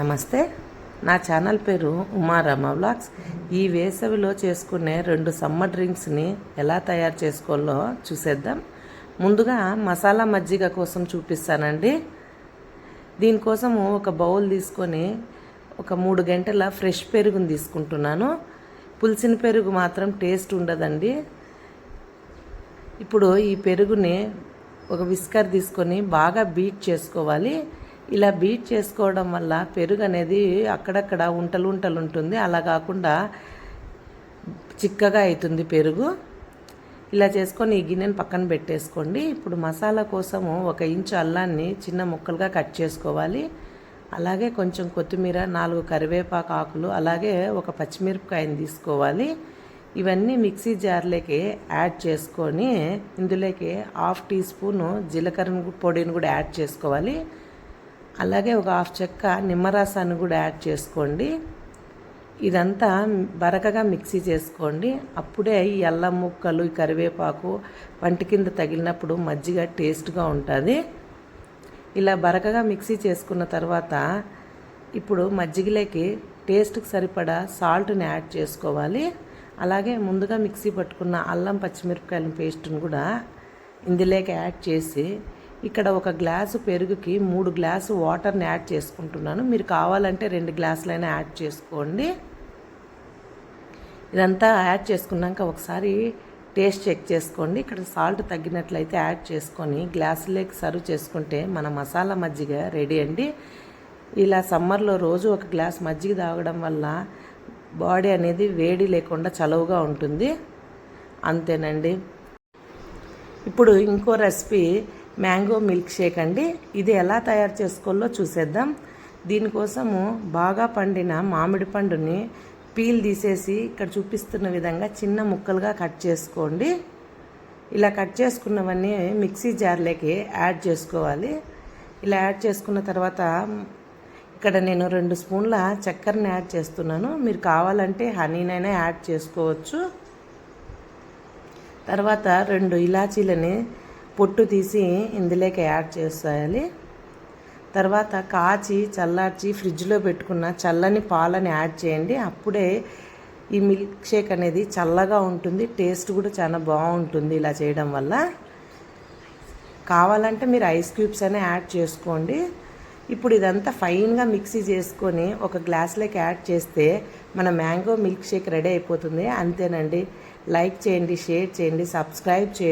నమస్తే. నా ఛానల్ పేరు ఉమారామ వ్లాగ్స్. ఈ వేసవిలో చేసుకునే రెండు సమ్మర్ డ్రింక్స్ని ఎలా తయారు చేసుకోవాలో చూసేద్దాం. ముందుగా మసాలా మజ్జిగ కోసం చూపిస్తానండి. దీనికోసము ఒక బౌల్ తీసుకొని ఒక మూడు గంటల ఫ్రెష్ పెరుగుని తీసుకుంటున్నాను. పులిసిన పెరుగు మాత్రం టేస్ట్ ఉండదండి. ఇప్పుడు ఈ పెరుగుని ఒక విస్కర్ తీసుకొని బాగా బీట్ చేసుకోవాలి. ఇలా బీట్ చేసుకోవడం వల్ల పెరుగు అనేది అక్కడక్కడ ఉంటలు ఉంటలు ఉంటుంది. అలా కాకుండా చిక్కగా అవుతుంది పెరుగు. ఇలా చేసుకొని ఈ గిన్నెను పక్కన పెట్టేసుకోండి. ఇప్పుడు మసాలా కోసము ఒక ఇంచు అల్లాన్ని చిన్న ముక్కలుగా కట్ చేసుకోవాలి. అలాగే కొంచెం కొత్తిమీర నాలుగు కరివేపాకు ఆకులు అలాగే ఒక పచ్చిమిరపకాయని తీసుకోవాలి. ఇవన్నీ మిక్సీ జార్లోకి యాడ్ చేసుకొని ఇందులోకి హాఫ్ టీ స్పూను జీలకర్ర పొడిని కూడా యాడ్ చేసుకోవాలి. అలాగే ఒక హాఫ్ చెక్క నిమ్మరసాన్ని కూడా యాడ్ చేసుకోండి. ఇదంతా బరకగా మిక్సీ చేసుకోండి. అప్పుడే ఈ అల్లం ముక్కలు ఈ కరివేపాకు వంటి కింద తగిలినప్పుడు మజ్జిగ టేస్ట్గా ఉంటుంది. ఇలా బరకగా మిక్సీ చేసుకున్న తర్వాత ఇప్పుడు మజ్జిగలోకి టేస్ట్కి సరిపడా సాల్ట్ని యాడ్ చేసుకోవాలి. అలాగే ముందుగా మిక్సీ పట్టుకున్న అల్లం పచ్చిమిరపకాయల పేస్ట్ని కూడా ఇందులోకి యాడ్ చేసి ఇక్కడ ఒక గ్లాసు పెరుగుకి మూడు గ్లాసు వాటర్ని యాడ్ చేసుకుంటున్నాను. మీరు కావాలంటే రెండు గ్లాసులైనా యాడ్ చేసుకోండి. ఇదంతా యాడ్ చేసుకున్నాక ఒకసారి టేస్ట్ చెక్ చేసుకోండి. ఇక్కడ సాల్ట్ తగ్గినట్లయితే యాడ్ చేసుకొని గ్లాసులోకి సర్వ్ చేసుకుంటే మన మసాలా మజ్జిగ రెడీ అండి. ఇలా సమ్మర్లో రోజు ఒక గ్లాస్ మజ్జిగ తాగడం వల్ల బాడీ అనేది వేడి లేకుండా చలవుగా ఉంటుంది. అంతేనండి. ఇప్పుడు ఇంకో రెసిపీ మ్యాంగో మిల్క్ షేక్ అండి. ఇది ఎలా తయారు చేసుకోవాలో చూసేద్దాం. దీనికోసము బాగా పండిన మామిడి పండుని పీల్ తీసేసి ఇక్కడ చూపిస్తున్న విధంగా చిన్న ముక్కలుగా కట్ చేసుకోండి. ఇలా కట్ చేసుకున్నవన్నీ మిక్సీ జార్లోకి యాడ్ చేసుకోవాలి. ఇలా యాడ్ చేసుకున్న తర్వాత ఇక్కడ నేను రెండు స్పూన్ల చక్కెరని యాడ్ చేస్తున్నాను. మీరు కావాలంటే హనీనైనా యాడ్ చేసుకోవచ్చు. తర్వాత రెండు ఇలాచీలని పొట్టు తీసి ఇందులోకి యాడ్ చేసేయాలి. తర్వాత కాచి చల్లార్చి ఫ్రిడ్జ్లో పెట్టుకున్న చల్లని పాలని యాడ్ చేయండి. అప్పుడే ఈ మిల్క్ షేక్ అనేది చల్లగా ఉంటుంది టేస్ట్ కూడా చాలా బాగుంటుంది ఇలా చేయడం వల్ల. కావాలంటే మీరు ఐస్ క్యూబ్స్ అనే యాడ్ చేసుకోండి. ఇప్పుడు ఇదంతా ఫైన్గా మిక్సీ చేసుకొని ఒక గ్లాస్లోకి యాడ్ చేస్తే మన మ్యాంగో మిల్క్ షేక్ రెడీ అయిపోతుంది. అంతేనండి. లైక్ చేయండి షేర్ చేయండి సబ్స్క్రైబ్ చేయండి.